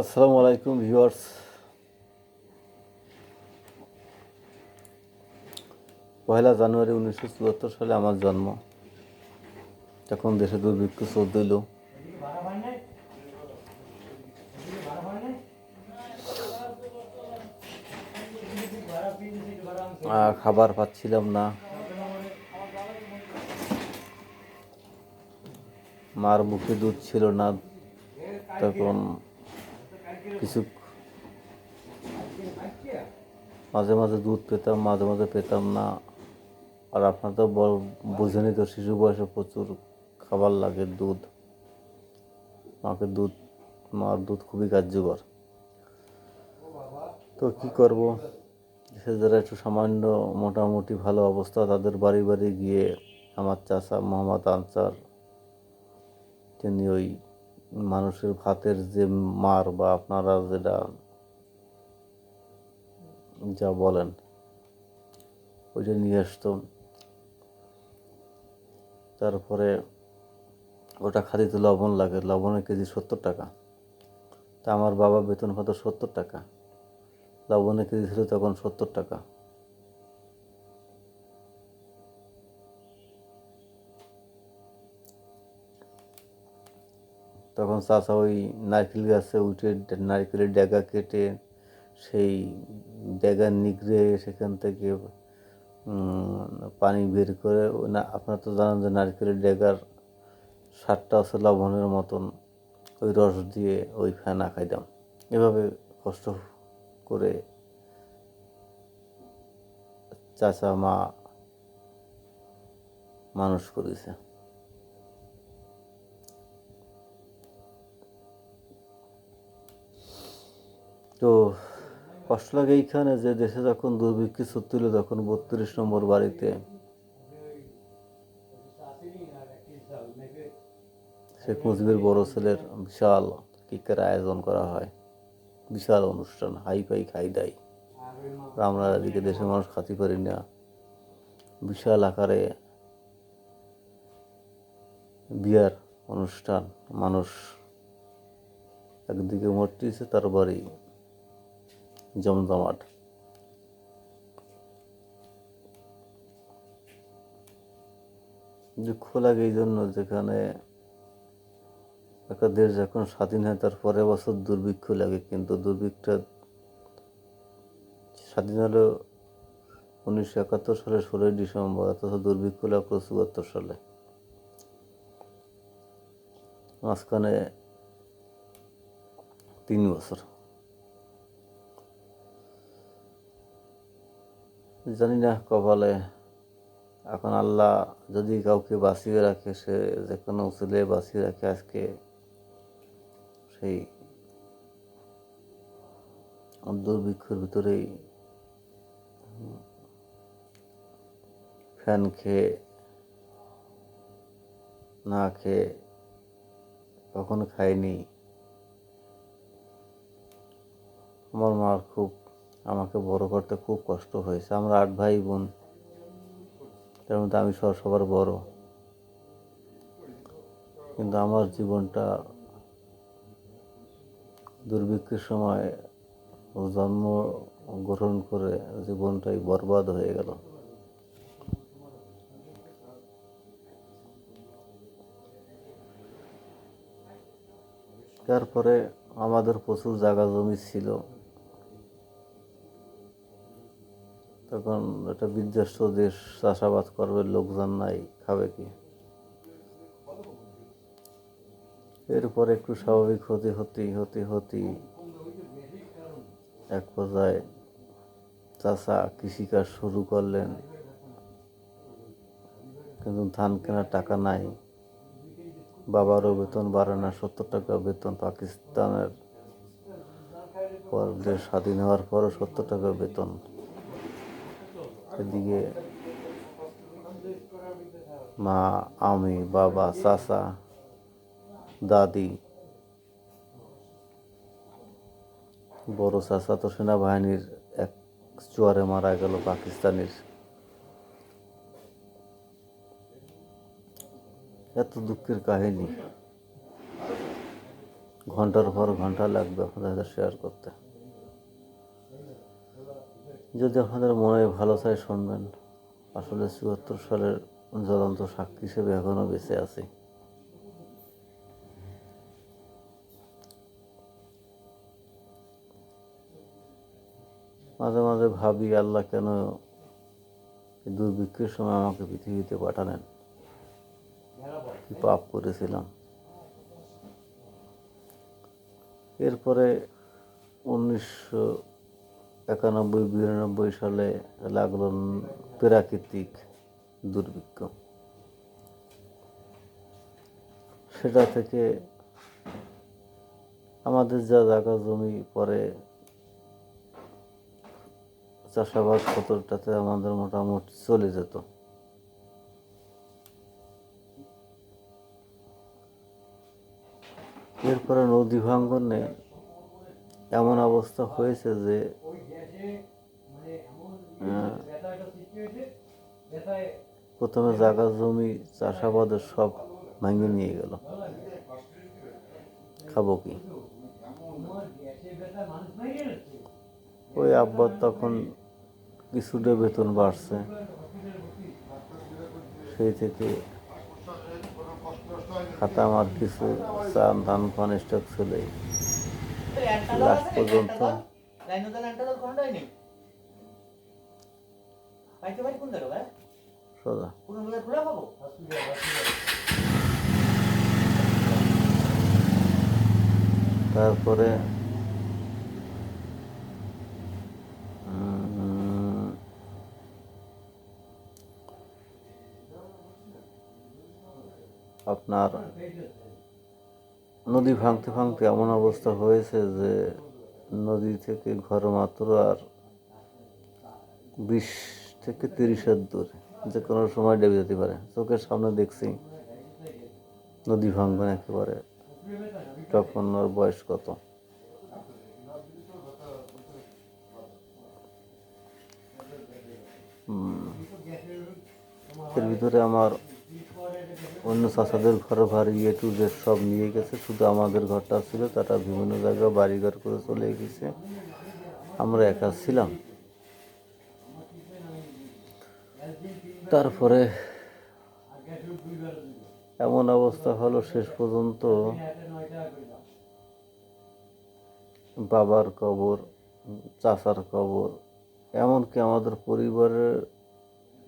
আসসালামু আলাইকুম ভিউয়ার্স। পয়লা জানুয়ারি উনিশশো চুয়াত্তর সালে আমার জন্ম। তখন দেশে দুর্ভিক্ষ চলছিল আহ, খাবার পাচ্ছিলাম না। মার মুখে দুধ ছিল না। তখন কিছু মাঝে মাঝে দুধ পেতাম, মাঝে মাঝে পেতাম না। আর আপনার তো বুঝেনি তো শিশু বয়সে প্রচুর খাবার লাগে দুধ। মাকে দুধ মার দুধ খুবই কার্যকর। তো কি করব? সে যারা একটু সামান্য মোটামুটি ভালো অবস্থা, তাদের বাড়ি বাড়ি গিয়ে আমার চাচা মোহাম্মদ আনসার, তিনি ওই মানুষের ভাতের যে মার বা আপনারা যেটা যা বলেন, ওইটা নিয়ে আসতো। তারপরে ওটা খাদিতে লবণ লাগে, লবণের কেজি সত্তর টাকা। তা আমার বাবা বেতন কত সত্তর টাকা, লবণের কেজি ছিল তখন সত্তর টাকা। তখন চাষা ওই নারকেল গাছে উঠে নারকেলের ডেগা কেটে সেই ডেগা নিগড়ে সেখান থেকে পানি বের করে না, আপনারা তো জানেন যে নারকেলের ডেগার সারটা আছে লবণের মতন, ওই রস দিয়ে ওই ফেনা খাইতাম। এভাবে কষ্ট করে চাচা, মা মানুষ করেছে। তো কষ্ট লাগে এইখানে যে দেশে যখন দুর্ভিক্ষে ছুটছিল তখন বত্রিশ নম্বর বাড়িতে। শেখ মুজিবের বড় ছেলের বিশাল কেকের আয়োজন করা হয়। বিশাল অনুষ্ঠান, হাই ফাই, খাই দাই। আমরা এদিকে দেশের মানুষ খাতি পারি না। বিশাল আকারে বিয়ার অনুষ্ঠান, মানুষ একদিকে মরতেছে, তার বাড়ি। জমজমাট। দুঃখ লাগে এই জন্য যেখানে একটা দেশ যখন স্বাধীন হয়, তার পরের বছর দুর্ভিক্ষ লাগে, কিন্তু দুর্ভিক্ষটা স্বাধীন হলো উনিশশো একাত্তর সালে ষোলোই ডিসেম্বর, অথচ দুর্ভিক্ষ লাগল চুয়াত্তর সালে। মাঝখানে তিন বছর। জানি না কপালে। এখন আল্লাহ যদি কাউকে বাঁচিয়ে রাখে, সে যে কোনো উচিলে বাঁচিয়ে রাখে আজকে, সেই দুর্ভিক্ষের ভিতরেই ফ্যান খেয়ে, না খেয়ে কখনো খাইনি আমার মার খুব আমাকে বড় করতে খুব কষ্ট হয়েছে। আমরা আট ভাই বোন, তার মধ্যে আমি সব সবার বড়। কিন্তু আমার জীবনটা দুর্ভিক্ষের সময় জন্ম গ্রহণ করে জীবনটাই বরবাদ হয়ে গেল। তারপরে আমাদের প্রচুর জায়গা জমি ছিল। তখন একটা বিধ্বস্ত দেশ চাষাবাদ করবে, লোকজন নাই, খাবে কি? এরপর একটু স্বাভাবিক হতে হতে হতে হতে এক পর্যায়ে চাষা কৃষিকাজ শুরু করলেন। কিন্তু ধান কেনার টাকা নাই। বাবারও বেতন বাড়ে না, সত্তর টাকা বেতন। পাকিস্তানের পর দেশ স্বাধীন হওয়ার পরও সত্তর টাকা বেতন। এদিকে মা, আমি, বাবা, চাচা, দাদি, বড় চাচা তো সেনাবাহিনীর এক চুয়ারে মারা গেল পাকিস্তানের। এত দুঃখের কাহিনী। ঘণ্টার পর ঘণ্টা লাগবে আপনাদের শেয়ার করতে। যদি আপনাদের মনে ভালো চাই শুনবেন, আসলে চুয়াত্তর সালের জ্বলন্ত সাক্ষী হিসেবে এখনও বেঁচে আছি। মাঝে মাঝে ভাবি, আল্লাহ কেন দুর্ভিক্ষের সময় আমাকে পৃথিবীতে পাঠালেন? কি পাপ করেছিলাম? এরপরে উনিশশো একানব্বই, বিরানব্বই সালে লাগল প্রাকৃতিক দুর্ভিক্ষ। সেটা থেকে আমাদের যা জায়গা জমি পরে চাষাবাদ কতটাতে আমাদের মোটামুটি চলে যেত। এরপরে নদী ভাঙ্গনে এমন অবস্থা হয়েছে যে প্রথমে জায়গা জমি, চাষাবাদের সব ভাঙে নিয়ে গেল। খাব কি? ওই আব্বার তখন কিছুটা বেতন বাড়ছে। সেই থেকে খাতা আমার কিছু চান, ধান পান স্টক চলে। লাস্ট পর্যন্ত। সোজা। তারপরে আপনার নদী ভাঙতে ভাঙতে এমন অবস্থা হয়েছে যে নদী থেকে ঘর মাত্র আর বিশ থেকে তিরিশের দূর। যে কোনো সময় ডেবে যেতে পারে। চোখের সামনে দেখছি নদী ভাঙবেন একেবারে। তখন ওর বয়স কত? এর ভিতরে আমার অন্য চাষাদের ঘর বাড়ি এ টু জেড সব নিয়ে গেছে। শুধু আমাদের ঘরটা ছিল, তারা বিভিন্ন জায়গায় বাড়িঘর করে চলে গেছে। আমরা একা ছিলাম। তারপরে এমন অবস্থা হলো শেষ পর্যন্ত বাবার কবর, চাচার কবর, এমনকি আমাদের পরিবারের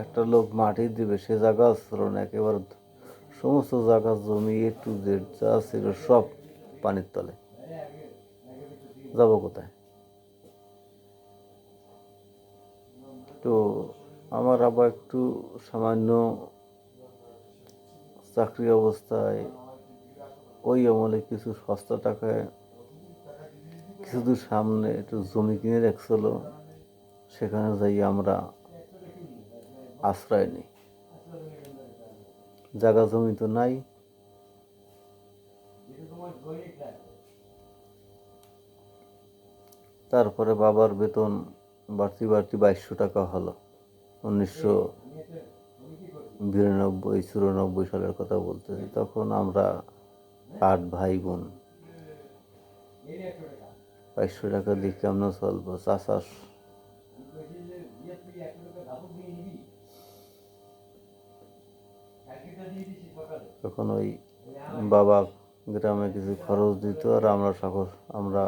একটা লোক মাটি দিবে, সে জায়গা ছিল না একেবারে সমস্ত জায়গা জমি, এ টু যা ছিল সব পানির তলে। যাব কোথায়? তো আমার আবার একটু সামান্য চাকরি অবস্থায় ওই আমলে কিছু সস্তা টাকায় কিছুদূর সামনে একটু জমি কিনে রাখছিল, সেখানে যাই আমরা আশ্রয় নিই। জায়গা, জমি তো নাই। তারপরে বাবার বেতন বাড়তি বাড়তি বাইশশো টাকা হলো। উনিশশো বিরানব্বই, চুরানব্বই সালের কথা বলতেছি। তখন আমরা আট ভাই বোন বাইশশো টাকা দিয়ে কেমন চলবো। চাষা তখন ওই বাবা গ্রামে কিছু খরচ দিত আর আমরা সকল আমরা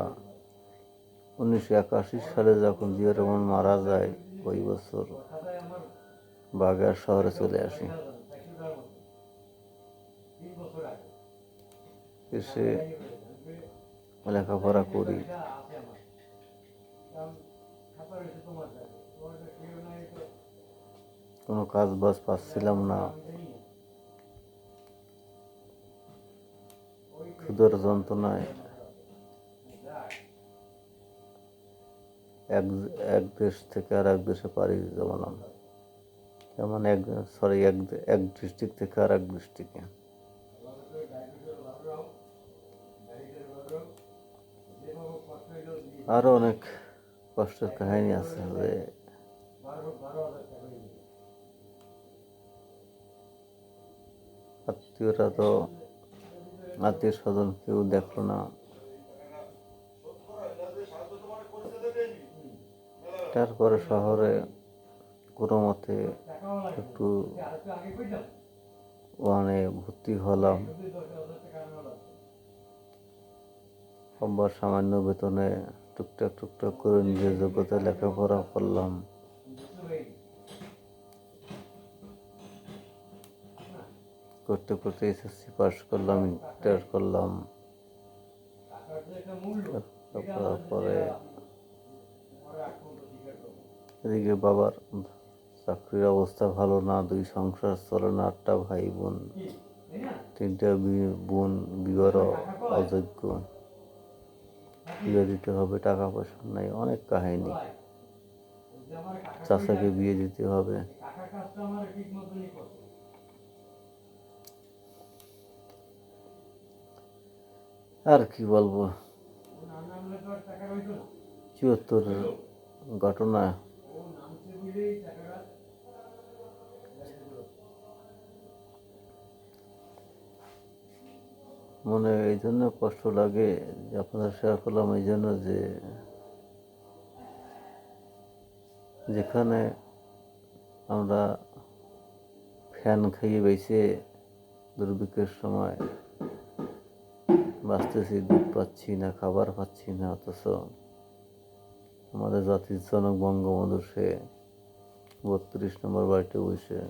উনিশশো একাশি সালে যখন জিয়া রহমান মারা যায়, ওই বছর বাগের শহরে চলে আসি। এসে লেখাপড়া করি। কোনো কাজ বাজ পাচ্ছিলাম না। ক্ষুদর যন্ত্রণায় এক এক দেশ থেকে আর এক দেশে পাড়ি জমালাম। যেমন এক সরি এক এক ডিস্ট্রিক্ট থেকে আর এক ডিস্ট্রিক্টে আরও অনেক কষ্টের কাহিনী আছে যে আত্মীয়রা তো আত্মীয় স্বজন কেউ দেখল না। তারপরে শহরে কোনো মতে একটু ওয়ানে ভর্তি হলাম। আবার সামান্য বেতনে টুকটাক টুকটাক করে নিজের যোগ্যতা লেখাপড়া করলাম। করতে করতে এসএসসি পাস করলাম ইন্টার করলাম। তারপরে এদিকে বাবার চাকরির অবস্থা ভালো না, দুই সংসার চলে না, আটটা ভাই বোন, তিনটা বোন, বিবাহ অযোগ্য। বিয়ে দিতে হবে, টাকা পয়সা নাই, অনেক কাহিনী। চাচাকে বিয়ে দিতে হবে। আর কি বলব? চুয়াত্তর ঘটনা। মনে এই জন্য কষ্ট লাগে যে আপনাদের শেয়ার করলাম এই জন্য যে যেখানে আমরা ফ্যান খাইয়ে বেছে দুর্ভিক্ষের সময় বাঁচতেছি, দুধ পাচ্ছি না, খাবার পাচ্ছি না, অথচ আমাদের জাতির জনক বঙ্গবন্ধু সে বত্রিশ নম্বর বাড়িতে বসে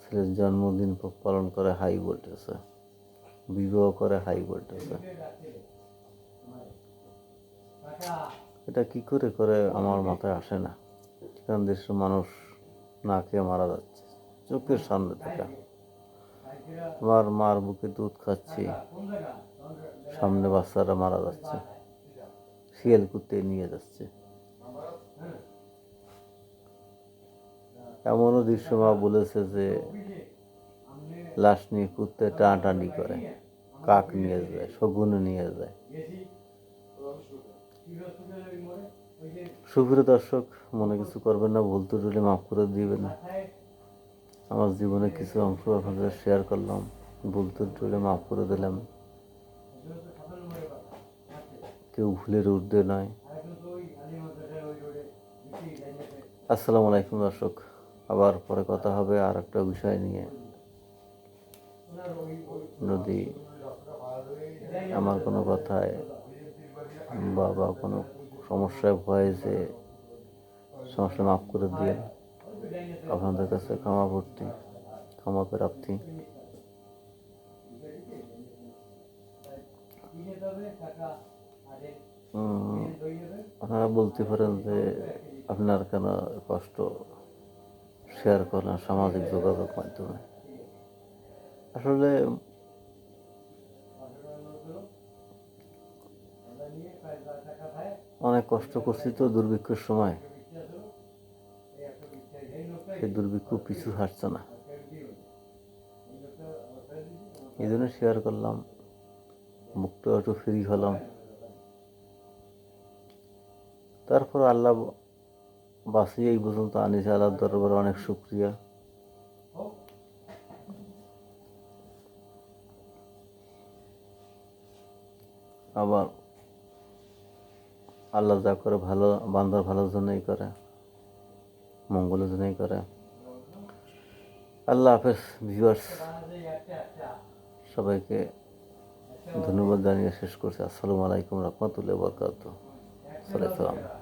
ছেলের জন্মদিন পালন করে হাই ভোল্টেজে, বিবাহ করে হাই ভোল্টেজে। এটা কি করে করে আমার মাথায় আসে না। কারণ দেশের মানুষ না খেয়ে মারা যাচ্ছে, চোখের সামনে থেকে। আমার মার বুকে দুধ খাচ্ছি। সামনে বাচ্চারা মারা যাচ্ছে। শিয়াল কুত্তে নিয়ে যাচ্ছে। এমনও দৃশ্য মা বলেছে যে, লাশ নিয়ে কুত্তে টানাটানি করে। কাক নিয়ে যায়, শগুন নিয়ে যায়। সুপ্রিয় দর্শক, মনে কিছু করবেন না, ভুল ত্রুটি মাফ করে দিবেন। আমার জীবনে কিছু অংশ আপনাদের শেয়ার করলাম। ভুল ত্রুটি মাফ করে দিলাম। কেউ ভুলের ঊর্ধ্বে নয়। আসসালামু আলাইকুম দর্শক, আবার পরে কথা হবে আর একটা বিষয় নিয়ে। যদি আমার কোনো কথায় বা বা কোনো সমস্যায় ভয়ে যে সমস্যা মাফ করে দিয়ে আপনাদের কাছে ক্ষমা ভর্তি ক্ষমা প্রাপ্তি। আপনারা বলতে পারেন যে আপনার কেন কষ্ট শেয়ার করেন সামাজিক যোগাযোগ মাধ্যমে? আসলে অনেক কষ্ট করছি তো দুর্ভিক্ষের সময়। সেই দুর্ভিক্ষ পিছু হাঁটছে না। এই জন্য শেয়ার করলাম বুকটা একটু ফ্রি হলাম। তারপর আল্লাহ বাঁচিয়ে এই পর্যন্ত আনিছে আল্লাহর দরবারে অনেক শুক্রিয়া। আবার আল্লাহ যা করে ভালো, বান্দার ভালোর জন্যই করে, মঙ্গলের জন্যই করে। আল্লাহ হাফেজ ভিউয়ার্স সবাইকে ধন্যবাদ জানিয়ে শেষ করছি। আসসালামু আলাইকুম রহমতুল্লাহ বরকাত সালাম।